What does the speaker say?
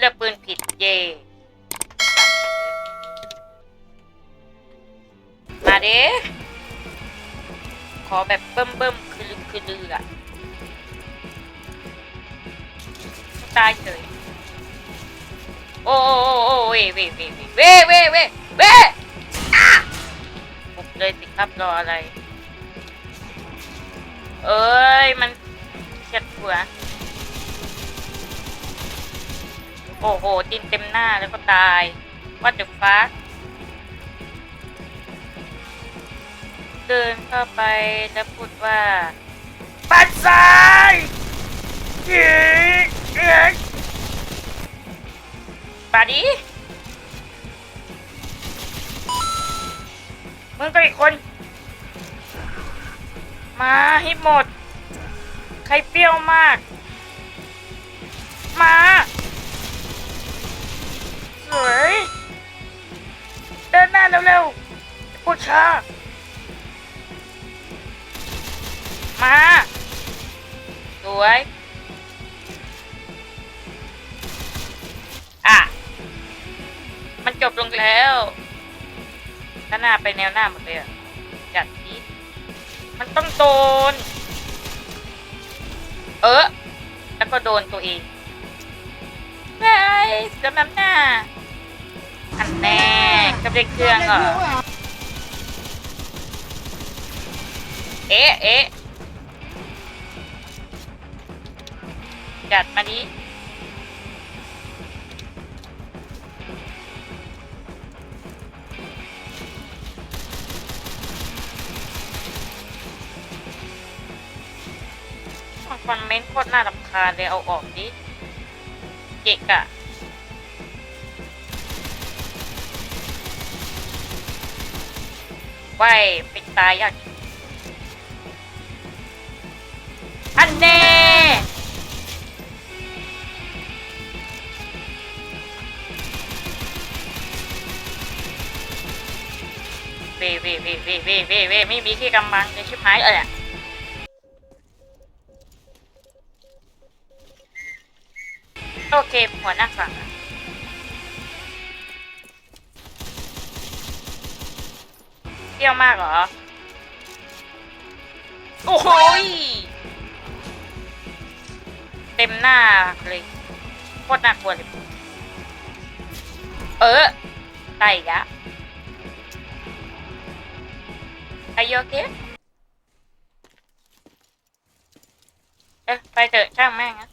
เลือกปืนผิดเย่มาเด้ขอแบบเบิ่มเบิ่มคือลือคือลืออะตายเฉยโอ้โอ้โอ้โอ้เว้เว้เว้เว้เว้เว้เว้บุกเลยสิครับรออะไร เอ้ย มันเฉียดหัว โอ้โหดินเต็มหน้าแล้วก็ตายว่าจะฟ้าเดินเข้าไปแล้วพูดว่าปัดซ้ายอีกเอ๊ะปาดีมึงก็อีกคน มาให้หมด ใครเปรี้ยวมาก มา เร็วๆพูดช้า มา สวย อะ มันจบลงแล้วด้านหน้าไปแนวหน้าหมดเลยอะจัดทีมันต้องโดน เออ แล้วก็โดนตัวเองไปสำนำหน้าอันแน่ กับเด็กเครื่องเหรอเอ๊ะเอ๊ะจัดมาดิคอมเมนต์โคตรน่ารำคาญเลยเอาออกดิ เกะกะ ไว้เป็นตายยากอันแน่เว่เว่เว่เว่เว่เว่เว่ไม่มีที่กำบังเลยชิบหายเออโอเคหัวหน้าฝั่ง เที่ยวมากเหรอ โอ้โหเต็มหน้าเลยโคตรน่ากลัวเลย เออตายอีกอะอายโอเคเอ๊ะไปเถอะช่างแม่งนะ